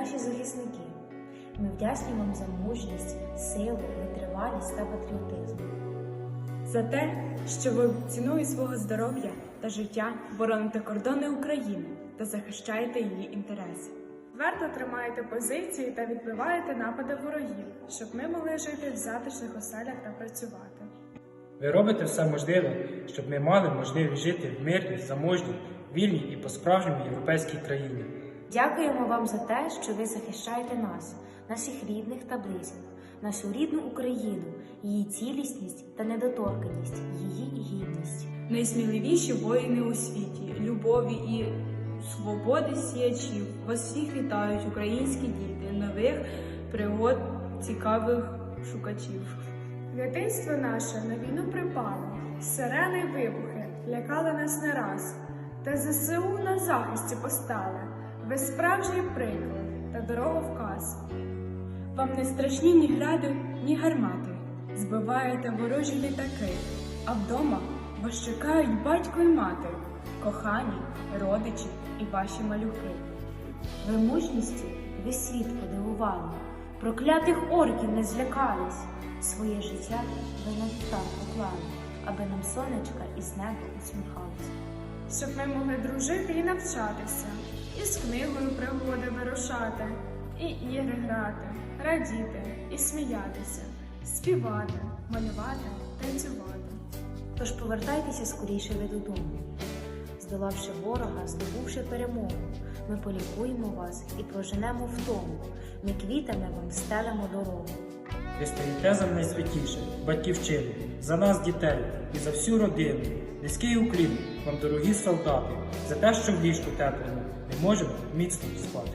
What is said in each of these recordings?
наші захисники. Ми вдячні вам за мужність, силу, витривалість та патріотизм. За те, що ви ціною свого здоров'я та життя бороните кордони України та захищаєте її інтереси. Твердо тримаєте позиції та відбиваєте напади ворогів, щоб ми могли жити в затишних оселях та працювати. Ви робите все можливе, щоб ми мали можливість жити в мирній, заможній, вільній і по-справжньому європейській країні. Дякуємо вам за те, що ви захищаєте нас, наших рідних та близьких, нашу рідну Україну, її цілісність та недоторканність, її гідність. Найсміливіші воїни у світі, любові і свободи сіячів. Вас всіх вітають українські діти, нових пригод цікавих шукачів. Дитинство наше на війну припало, сирени й вибухи лякали нас не раз, та ЗСУ на захисті постали, ви справжній приклад та дороговказ. Вам не страшні ні гради, ні гармати. Збиваєте ворожі літаки, а вдома вас чекають батько й мати, кохані, родичі і ваші малюки. Ви мужністю весь світ подивували, проклятих орків не злякались. Своє життя ви на вівтар поклали, аби нам сонечка із неба усміхалось. щоб ми могли дружити і навчатися, і з книгою пригоди вирушати, і ігри грати, радіти і сміятися, співати, малювати, танцювати. Тож повертайтеся скоріше ви додому. Здолавши ворога, здобувши перемогу, ми полікуємо вас і проженемо втому. Ми квітами вам стелемо дорогу. Ви стоїте за найсвятіше, батьківщину, за нас, дітей і за всю родину. Низький уклін вам, дорогі солдати, за те, що в ліжку теплому не можемо міцно спати.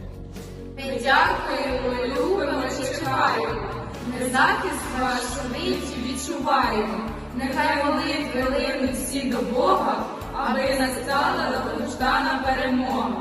Ми дякуємо, любимо, чекаємо. Ми захист ваш миті відчуваємо. Нехай молитви линуть всі до Бога, аби настала довгождана перемога.